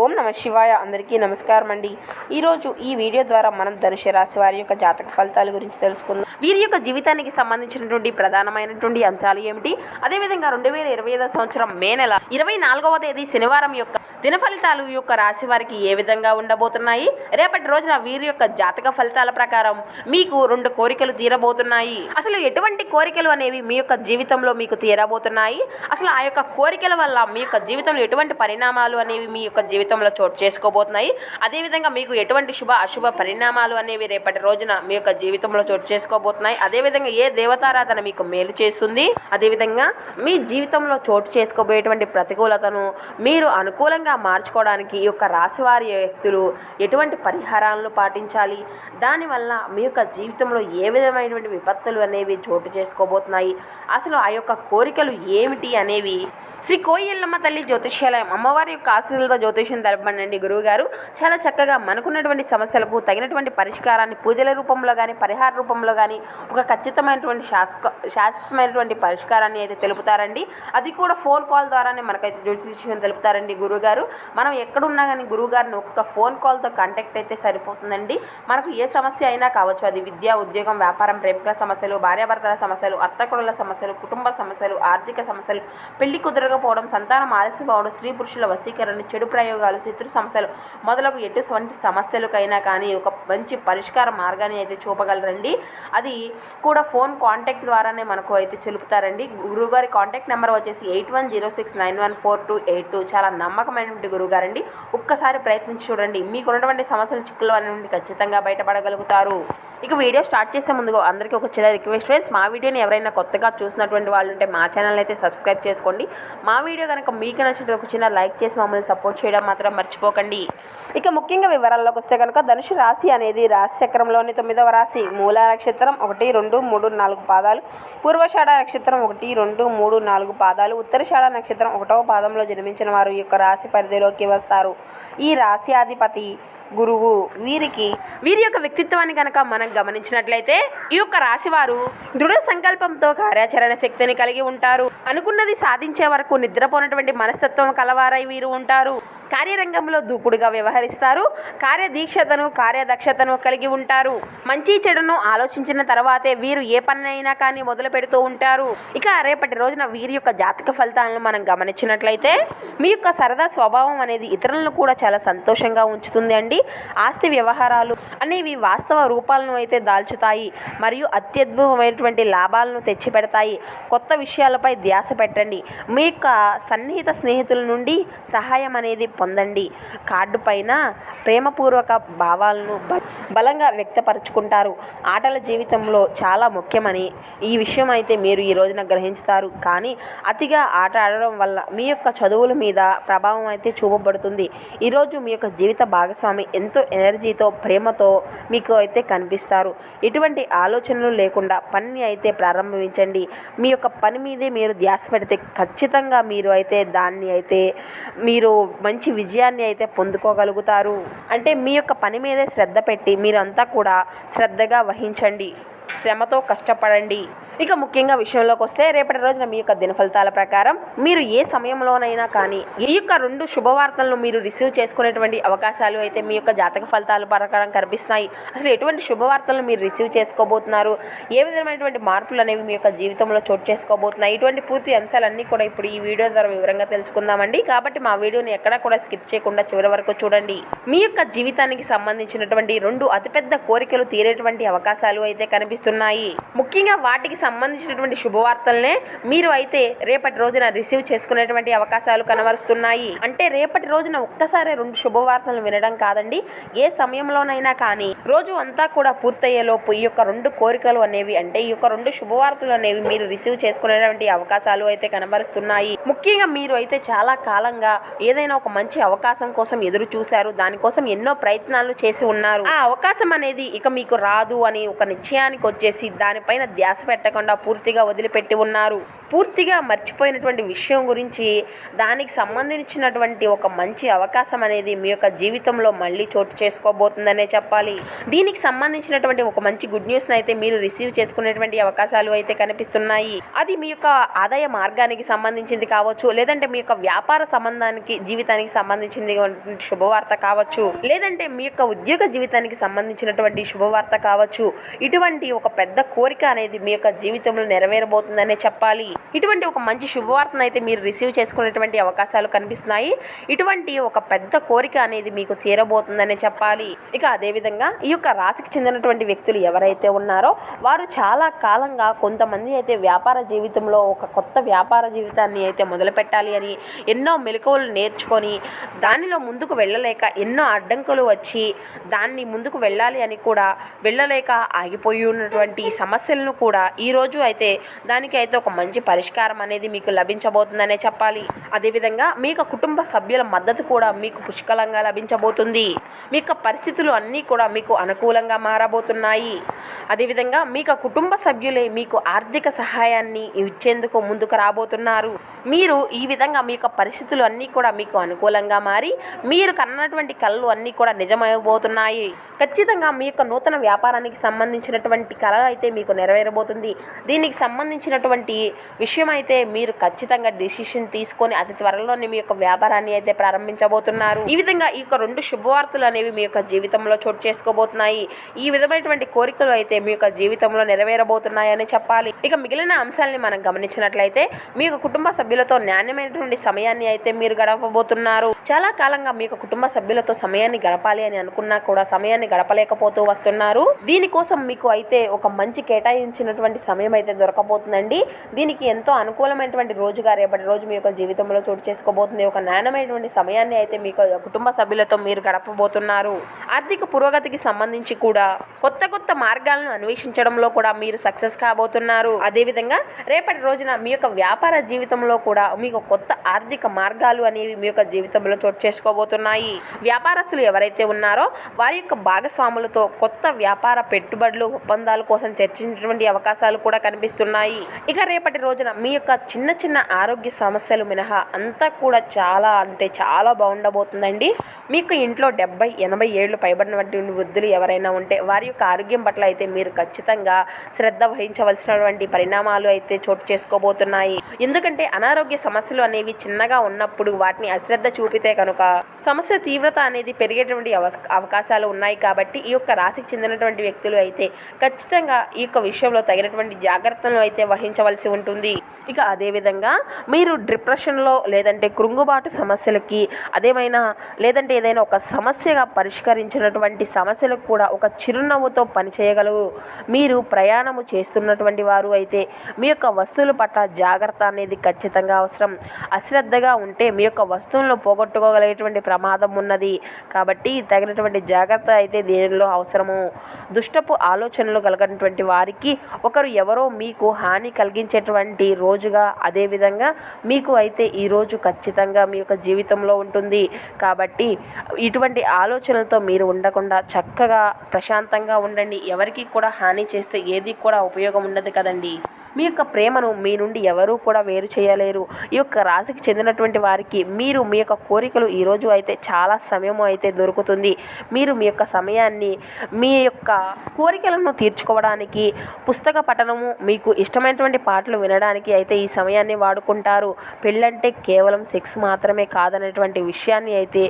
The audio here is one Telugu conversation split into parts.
ఓం నమ శివాయ. అందరికీ నమస్కారం అండి. ఈరోజు ఈ వీడియో ద్వారా మనం ధనుష రాశి వారి యొక్క జాతక ఫలితాల గురించి తెలుసుకుందాం. వీరి యొక్క జీవితానికి సంబంధించినటువంటి ప్రధానమైనటువంటి అంశాలు ఏమిటి? అదేవిధంగా రెండు వేల ఇరవై ఐదో సంవత్సరం మే నెల ఇరవై నాలుగవ తేదీ శనివారం యొక్క దిన ఫలితాలు ఈ యొక్క రాశి వారికి ఏ విధంగా ఉండబోతున్నాయి? రేపటి రోజున వీరి యొక్క జాతక ఫలితాల ప్రకారం మీకు రెండు కోరికలు తీరబోతున్నాయి. అసలు ఎటువంటి కోరికలు అనేవి మీ యొక్క జీవితంలో మీకు తీరబోతున్నాయి? అసలు ఆ యొక్క కోరికల వల్ల మీ యొక్క జీవితంలో ఎటువంటి పరిణామాలు అనేవి మీ యొక్క జీవితంలో చోటు చేసుకోబోతున్నాయి? అదేవిధంగా మీకు ఎటువంటి శుభ అశుభ పరిణామాలు అనేవి రేపటి రోజున మీ యొక్క జీవితంలో చోటు చేసుకోబోతున్నాయి? అదేవిధంగా ఏ దేవతారాధన మీకు మేలు చేస్తుంది? అదేవిధంగా మీ జీవితంలో చోటు చేసుకోబోయేటువంటి ప్రతికూలతను మీరు అనుకూలంగా మార్చుకోవడానికి ఈ యొక్క రాశివారి వ్యక్తులు ఎటువంటి పరిహారాలను పాటించాలి? దానివల్ల మీ యొక్క జీవితంలో ఏ విధమైనటువంటి విపత్తులు అనేవి చోటు చేసుకోబోతున్నాయి? అసలు ఆ యొక్క కోరికలు ఏమిటి అనేవి శ్రీ కోయిల్లమ్మ తల్లి జ్యోతిష్యాలయం అమ్మవారి యొక్క ఆశీర్వాద జ్యోతిష్యం తెలపండి గురువుగారు. చాలా చక్కగా మనకున్నటువంటి సమస్యలకు తగినటువంటి పరిష్కారాన్ని పూజల రూపంలో కానీ పరిహార రూపంలో కానీ ఒక ఖచ్చితమైనటువంటి శాస్త్ర శాశ్వతమైనటువంటి పరిష్కారాన్ని అయితే తెలుపుతారండి. అది కూడా ఫోన్ కాల్ ద్వారానే మనకైతే జ్యోతిష్యం తెలుపుతారండి గురువుగారు. మనం ఎక్కడున్నా కానీ గురువుగారిని ఒక్క ఫోన్ కాల్తో కాంటాక్ట్ అయితే సరిపోతుందండి. మనకు ఏ సమస్య అయినా కావచ్చు అది విద్య ఉద్యోగం వ్యాపారం ప్రేమికుల సమస్యలు భార్యాభర్తల సమస్యలు అత్తకుడుల సమస్యలు కుటుంబ సమస్యలు ఆర్థిక సమస్యలు పెళ్ళి కుదరకపోవడం సంతానం ఆలస్యం స్త్రీ పురుషుల వశీకరణ చెడు ప్రయోగాలు శత్రు సమస్యలు మొదలగు ఎటువంటి సమస్యలకైనా కానీ ఒక మంచి పరిష్కార మార్గాన్ని అయితే చూపగలరండి. అది కూడా ఫోన్ కాంటాక్ట్ ద్వారానే మనకు అయితే తెలుపుతారండి గురువుగారి కాంటాక్ట్ నెంబర్ వచ్చేసి eight one zero six nine one four two eight two. చాలా నమ్మకమైనటువంటి గురువుగారండి. ఒక్కసారి ప్రయత్నించి చూడండి. మీకు ఉన్నటువంటి సమస్యలు చిక్కుల నుండి ఖచ్చితంగా బయటపడగలుగుతారు. ఇక వీడియో స్టార్ట్ చేసే ముందుగా అందరికీ ఒక చిన్న రిక్వెస్ట్ ఫ్రెండ్స్ మా వీడియోని ఎవరైనా కొత్తగా చూసినటువంటి వాళ్ళు ఉంటే మా ఛానల్ అయితే సబ్స్క్రైబ్ చేసుకోండి. మా వీడియో కనుక మీకు నచ్చితే ఒక చిన్న లైక్ చేసి మమ్మల్ని సపోర్ట్ చేయడం మాత్రం మర్చిపోకండి. ఇక ముఖ్యంగా వివరాల్లోకి వస్తే కనుక ధనుషు రాశి అనేది రాశి చక్రంలోని తొమ్మిదవ రాశి. మూల నక్షత్రం ఒకటి రెండు మూడు నాలుగు పాదాలు. పూర్వషాఢ నక్షత్రం ఒకటి రెండు మూడు నాలుగు పాదాలు. ఉత్తరషాఢ నక్షత్రం ఒకటవ పాదంలో జన్మించిన వారు ఈ యొక్క రాశి పరిధిలోకి వస్తారు. ఈ రాశి అధిపతి గురువు వీరికి వీరి యొక్క వ్యక్తిత్వాన్ని కనుక మనం గమనించినట్లయితే ఈ యొక్క రాశివారు దృఢ సంకల్పంతో కార్యాచరణ శక్తిని కలిగి ఉంటారు. అనుకున్నది సాధించే వరకు నిద్రపోనటువంటి మనస్తత్వం కలవారై వీరు ఉంటారు. కార్యరంగంలో దూకుడుగా వ్యవహరిస్తారు. కార్యదీక్షతను కార్యదక్షతను కలిగి ఉంటారు. మంచి చెడును ఆలోచించిన తర్వాతే వీరు ఏ పనైనా కానీ మొదలు పెడుతూ ఉంటారు. ఇక రేపటి రోజున వీరి యొక్క జాతక ఫలితాలను మనం గమనించినట్లయితే మీ యొక్క సరదా స్వభావం అనేది ఇతరులను కూడా చాలా సంతోషంగా ఉంచుతుంది అండి. ఆస్తి వ్యవహారాలు అనేవి వాస్తవ రూపాలను అయితే దాల్చుతాయి. మరియు అత్యద్భుతమైనటువంటి లాభాలను తెచ్చిపెడతాయి. కొత్త విషయాలపై ధ్యాస పెట్టండి. మీ యొక్క సన్నిహిత స్నేహితుల నుండి సహాయం అనేది పొందండి. కార్డు పైన ప్రేమపూర్వక భావాలను బలంగా వ్యక్తపరుచుకుంటారు. ఆటల జీవితంలో చాలా ముఖ్యమని ఈ విషయం అయితే మీరు ఈ రోజున గ్రహించుతారు. కానీ అతిగా ఆట ఆడడం వల్ల మీ యొక్క చదువుల మీద ప్రభావం అయితే చూపబడుతుంది. ఈరోజు మీ యొక్క జీవిత భాగస్వామి ఎంతో ఎనర్జీతో ప్రేమతో మీకు అయితే కనిపిస్తారు. ఎటువంటి ఆలోచనలు లేకుండా పనిని అయితే ప్రారంభించండి. మీ యొక్క పని మీదే మీరు ధ్యాస పెడితే ఖచ్చితంగా మీరు అయితే దాన్ని అయితే మీరు మంచి విజయాన్ని అయితే పొందుకోగలుగుతారు. అంటే మీ యొక్క పని మీదే శ్రద్ధ పెట్టి మీరంతా కూడా శ్రద్ధగా వహించండి. శ్రమతో కష్టపడండి. ఇక ముఖ్యంగా విషయంలోకి వస్తే రేపటి రోజున మీ యొక్క దినఫలితాల ప్రకారం మీరు ఏ సమయంలోనైనా కానీ ఈ యొక్క రెండు శుభవార్తలను మీరు రిసీవ్ చేసుకునేటువంటి అవకాశాలు అయితే మీ యొక్క జాతక ఫలితాల ప్రకారం కనిపిస్తున్నాయి. అసలు ఎటువంటి శుభవార్తలను మీరు రిసీవ్ చేసుకోబోతున్నారు? ఏ విధమైనటువంటి మార్పులు అనేవి మీ యొక్క జీవితంలో చోటు చేసుకోబోతున్నాయి? ఇటువంటి పూర్తి అంశాలన్నీ కూడా ఇప్పుడు ఈ వీడియో ద్వారా వివరంగా తెలుసుకుందామండి. కాబట్టి మా వీడియోని ఎక్కడా కూడా స్కిప్ చేయకుండా చివరి వరకు చూడండి. మీ యొక్క జీవితానికి సంబంధించినటువంటి రెండు అతిపెద్ద కోరికలు తీరేటువంటి అవకాశాలు అయితే కనిపిస్తున్నాయి ముఖ్యంగా వాటికి సంబంధించినటువంటి శుభవార్తలనే మీరు అయితే రేపటి రోజున రిసీవ్ చేసుకునేటువంటి అవకాశాలు కనబరుస్తున్నాయి. అంటే రేపటి రోజున ఒక్కసారి రెండు శుభవార్తలు వినడం కాదండి. ఏ సమయంలోనైనా కానీ రోజు అంతా కూడా పూర్తయ్యేలోపు ఈ యొక్క రెండు కోరికలు అనేవి అంటే ఈ యొక్క రెండు శుభవార్తలు అనేవి మీరు రిసీవ్ చేసుకునేటువంటి అవకాశాలు అయితే కనబరుస్తున్నాయి. ముఖ్యంగా మీరు అయితే చాలా కాలంగా ఏదైనా ఒక మంచి అవకాశం కోసం ఎదురు చూశారు. దానికోసం ఎన్నో ప్రయత్నాలు చేసి ఉన్నారు. ఆ అవకాశం అనేది ఇక మీకు రాదు అని ఒక నిశ్చయానికి వచ్చేసి దానిపైన ధ్యాస పెట్టకుండా పూర్తిగా వదిలిపెట్టి ఉన్నారు. పూర్తిగా మర్చిపోయినటువంటి విషయం గురించి దానికి సంబంధించినటువంటి ఒక మంచి అవకాశం అనేది మీ యొక్క జీవితంలో మళ్ళీ చోటు చేసుకోబోతుందనే చెప్పాలి. దీనికి సంబంధించినటువంటి ఒక మంచి గుడ్ న్యూస్ని అయితే మీరు రిసీవ్ చేసుకునేటువంటి అవకాశాలు అయితే కనిపిస్తున్నాయి. అది మీ యొక్క ఆదాయ మార్గానికి సంబంధించింది కావచ్చు లేదంటే మీ యొక్క వ్యాపార సంబంధానికి జీవితానికి సంబంధించింది శుభవార్త కావచ్చు లేదంటే మీ యొక్క ఉద్యోగ జీవితానికి సంబంధించినటువంటి శుభవార్త కావచ్చు. ఇటువంటి ఒక పెద్ద కోరిక అనేది మీ యొక్క జీవితంలో నెరవేరబోతుందనే చెప్పాలి. ఇటువంటి ఒక మంచి శుభవార్తను అయితే మీరు రిసీవ్ చేసుకునేటువంటి అవకాశాలు కనిపిస్తున్నాయి. ఇటువంటి ఒక పెద్ద కోరిక అనేది మీకు తీరబోతుందనే చెప్పాలి. ఇక అదేవిధంగా ఈ యొక్క రాశికి చెందినటువంటి వ్యక్తులు ఎవరైతే ఉన్నారో వారు చాలా కాలంగా కొంతమంది అయితే వ్యాపార జీవితంలో ఒక కొత్త వ్యాపార జీవితాన్ని అయితే మొదలుపెట్టాలి అని ఎన్నో మెలకువలు నేర్చుకొని దానిలో ముందుకు వెళ్ళలేక ఎన్నో అడ్డంకులు వచ్చి దాన్ని ముందుకు వెళ్ళాలి అని కూడా వెళ్ళలేక ఆగిపోయి ఉన్నటువంటి సమస్యలను కూడా ఈ రోజు అయితే దానికి అయితే ఒక మంచి పరిష్కారం అనేది మీకు లభించబోతుందనే చెప్పాలి. అదేవిధంగా మీ యొక్క కుటుంబ సభ్యుల మద్దతు కూడా మీకు పుష్కలంగా లభించబోతుంది. మీ యొక్క పరిస్థితులు అన్నీ కూడా మీకు అనుకూలంగా మారబోతున్నాయి. అదేవిధంగా మీకు కుటుంబ సభ్యులే మీకు ఆర్థిక సహాయాన్ని ఇచ్చేందుకు ముందుకు రాబోతున్నారు. మీరు ఈ విధంగా మీ యొక్క పరిస్థితులు అన్నీ కూడా మీకు అనుకూలంగా మారి మీరు కన్నటువంటి కళలు అన్నీ కూడా నిజమైపోతున్నాయి. ఖచ్చితంగా మీ యొక్క నూతన వ్యాపారానికి సంబంధించినటువంటి కళ అయితే మీకు నెరవేరబోతుంది. దీనికి సంబంధించినటువంటి విషయం అయితే మీరు ఖచ్చితంగా డిసిషన్ తీసుకొని అతి త్వరలోనే మీ యొక్క వ్యాపారాన్ని అయితే ప్రారంభించబోతున్నారు. ఈ విధంగా ఈ యొక్క రెండు శుభవార్తలు అనేవి మీ యొక్క జీవితంలో చోటు చేసుకోబోతున్నాయి. ఈ విధమైనటువంటి కోరికలు అయితే మీ యొక్క జీవితంలో నెరవేరబోతున్నాయని చెప్పాలి. ఇక మిగిలిన అంశాలని మనం గమనించినట్లయితే మీ యొక్క కుటుంబ సభ్యులతో నాణ్యమైనటువంటి సమయాన్ని అయితే మీరు గడపబోతున్నారు. చాలా కాలంగా మీ యొక్క కుటుంబ సభ్యులతో సమయాన్ని గడపాలి అని అనుకున్నా కూడా సమయాన్ని గడపలేకపోతూ వస్తున్నారు. దీనికోసం మీకు అయితే ఒక మంచి కేటాయించినటువంటి సమయం అయితే దొరకబోతుందండి. దీనికి ఎంతో అనుకూలమైనటువంటి రోజుగా రేపటి రోజు మీ యొక్క జీవితంలో చోటు చేసుకోబోతుంది. ఒక నాణ్యమైనటువంటి సమయాన్ని అయితే మీ కుటుంబ సభ్యులతో మీరు గడపబోతున్నారు. ఆర్థిక పురోగతికి సంబంధించి కూడా కొత్త కొత్త మార్గాలను అన్వేషించడంలో కూడా మీరు సక్సెస్ కాబోతున్నారు. అదేవిధంగా రేపటి రోజున మీ యొక్క వ్యాపార జీవితంలో కూడా మీకు కొత్త ఆర్థిక మార్గాలు అనేవి మీ యొక్క జీవితంలో చోటు చేసుకోబోతున్నాయి. వ్యాపారస్తులు ఎవరైతే ఉన్నారో వారి యొక్క భాగస్వాములతో కొత్త వ్యాపార పెట్టుబడులు ఒప్పందాల కోసం చర్చించినటువంటి అవకాశాలు కూడా కనిపిస్తున్నాయి. ఇక రేపటి రోజున మీ యొక్క చిన్న చిన్న ఆరోగ్య సమస్యలు మినహా అంతా కూడా చాలా అంటే చాలా బాగుండబోతుందండి. మీకు ఇంట్లో డెబ్బై ఎనభై ఏళ్ళు పైబడినటువంటి వృద్ధులు ఎవరైనా ఉంటే వారి యొక్క ఆరోగ్యం పట్ల అయితే మీరు ఖచ్చితంగా శ్రద్ధ వహించవలసినటువంటి పరిణామాలు అయితే చోటు చేసుకోబోతున్నాయి. ఎందుకంటే అనారోగ్య సమస్యలు అనేవి చిన్నగా ఉన్నప్పుడు వాటిని అశ్రద్ధ చూపితే కనుక సమస్య తీవ్రత అనేది పెరిగేటువంటి అవకాశాలు ఉన్నాయి కాబట్టి ఈ యొక్క రాశికి చెందినటువంటి వ్యక్తులు అయితే ఖచ్చితంగా ఈ యొక్క విషయంలో తగినటువంటి జాగ్రత్తలు అయితే వహించవలసి ఉంటుంది. ఇక అదేవిధంగా మీరు డిప్రెషన్లో లేదంటే కృంగుబాటు సమస్యలకి అదేమైనా లేదంటే ఏదైనా ఒక సమస్యగా పరిష్కరించినటువంటి సమస్యలకు కూడా ఒక చిరునవ్వుతో పనిచేయగలవు. మీరు ప్రయాణము చేస్తున్నటువంటి వారు అయితే మీ యొక్క వస్తువుల పట్ల జాగ్రత్త అనేది ఖచ్చితంగా అవసరం. అశ్రద్ధగా ఉంటే మీ యొక్క వస్తువులను పోగొట్టుకోగలిగేటువంటి ప్రమాదం ఉన్నది. కాబట్టి తగినటువంటి జాగ్రత్త అయితే దీనిలో అవసరము? దుష్టపు ఆలోచనలు కలిగినటువంటి వారికి ఒకరు ఎవరో మీకు హాని కలిగించేటువంటి రోజు రోజుగా అదేవిధంగా మీకు అయితే ఈరోజు ఖచ్చితంగా మీ యొక్క జీవితంలో ఉంటుంది. కాబట్టి ఇటువంటి ఆలోచనలతో మీరు ఉండకుండా చక్కగా ప్రశాంతంగా ఉండండి. ఎవరికి కూడా హాని చేస్తే ఏది కూడా ఉపయోగం ఉండదు కదండి. మీ యొక్క ప్రేమను మీ నుండి ఎవరూ కూడా వేరు చేయలేరు. ఈ యొక్క రాశికి చెందినటువంటి వారికి మీరు మీ యొక్క కోరికలు ఈరోజు అయితే చాలా సమయం అయితే దొరుకుతుంది. మీరు మీ యొక్క సమయాన్ని మీ యొక్క కోరికలను తీర్చుకోవడానికి పుస్తక పఠనము మీకు ఇష్టమైనటువంటి పాటలు వినడానికి అయితే ఈ సమయాన్ని వాడుకుంటారు. పెళ్ళంటే కేవలం సెక్స్ మాత్రమే కాదనేటువంటి విషయాన్ని అయితే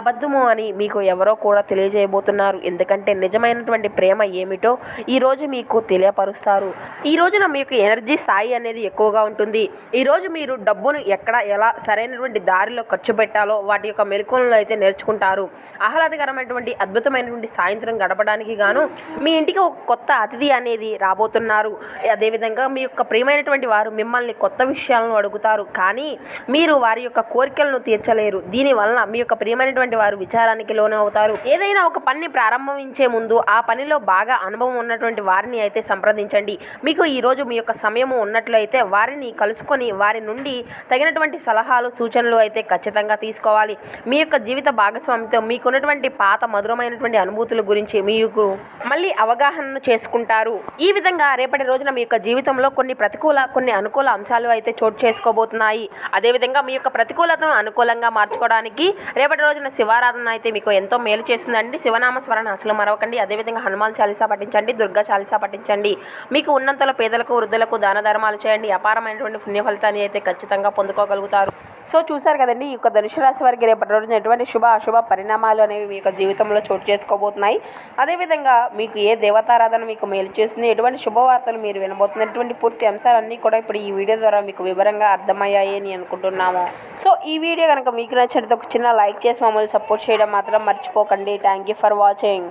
అబద్ధము అని మీకు ఎవరో కూడా తెలియజేయబోతున్నారు. ఎందుకంటే నిజమైనటువంటి ప్రేమ ఏమిటో ఈరోజు మీకు తెలియపరుస్తారు. ఈ రోజున మీకు ఎనర్జీ స్థాయి అనేది ఎక్కువగా ఉంటుంది. ఈరోజు మీరు డబ్బును ఎక్కడ ఎలా సరైనటువంటి దారిలో ఖర్చు పెట్టాలో వాటి యొక్క మెలకువలను అయితే నేర్చుకుంటారు. ఆహ్లాదకరమైనటువంటి అద్భుతమైనటువంటి సాయంత్రం గడపడానికి గాను మీ ఇంటికి ఒక కొత్త అతిథి అనేది రాబోతున్నారు. అదేవిధంగా మీ యొక్క ప్రియమైనటువంటి వారు మిమ్మల్ని కొత్త విషయాలను అడుగుతారు. కానీ మీరు వారి యొక్క కోరికలను తీర్చలేరు. దీనివలన మీ యొక్క ప్రియమైనటువంటి వారు విచారానికి లోను అవుతారు ఏదైనా ఒక పని ప్రారంభించే ముందు ఆ పనిలో బాగా అనుభవం ఉన్నటువంటి వారిని అయితే సంప్రదించండి. మీకు ఈరోజు మీ యొక్క సమయము ఉన్నట్లయితే వారిని కలుసుకొని వారి నుండి తగినటువంటి సలహాలు సూచనలు అయితే ఖచ్చితంగా తీసుకోవాలి. మీ యొక్క జీవిత భాగస్వామితో మీకున్నటువంటి పాత మధురమైనటువంటి అనుభూతుల గురించి మీకు మళ్ళీ అవగాహనను చేసుకుంటారు. ఈ విధంగా రేపటి రోజున మీ యొక్క జీవితంలో కొన్ని ప్రతికూల కొన్ని అనుకూల అంశాలు అయితే చోటు చేసుకోబోతున్నాయి. అదేవిధంగా మీ యొక్క ప్రతికూలతను అనుకూలంగా మార్చుకోవడానికి రేపటి రోజున శివారాధన అయితే మీకు ఎంతో మేలు చేస్తుందండి. శివనామ స్మరణ అసలు మరవకండి. అదేవిధంగా హనుమాన్ చాలీసా పఠించండి దుర్గా చాలీసా పఠించండి. మీకు ఉన్నంతలో పేదలకు వృద్ధులకు దాన ధర్మాలు చేయండి. అపారమైనటువంటి పుణ్య ఫలితాన్ని అయితే ఖచ్చితంగా పొందుకోగలుగుతారు. సో చూసారు కదండి ఈ యొక్క ధనుసు రాశి వారికి రేపటి రోజున ఎటువంటి శుభ అశుభ పరిణామాలు అనేవి మీ యొక్క జీవితంలో చోటు చేసుకోబోతున్నాయి. అదేవిధంగా మీకు ఏ దేవతారాధన మీకు మేలు చేస్తుంది ఎటువంటి శుభవార్తలు మీరు వినబోతున్నటువంటి పూర్తి అంశాలన్నీ కూడా ఇప్పుడు ఈ వీడియో ద్వారా మీకు వివరంగా అర్థమయ్యాయి అని అనుకుంటున్నాము. సో ఈ వీడియో కనుక మీకు నచ్చినట్టు ఒక చిన్న లైక్ చేసి మమ్మల్ని సపోర్ట్ చేయడం మాత్రం మర్చిపోకండి. Thank you for watching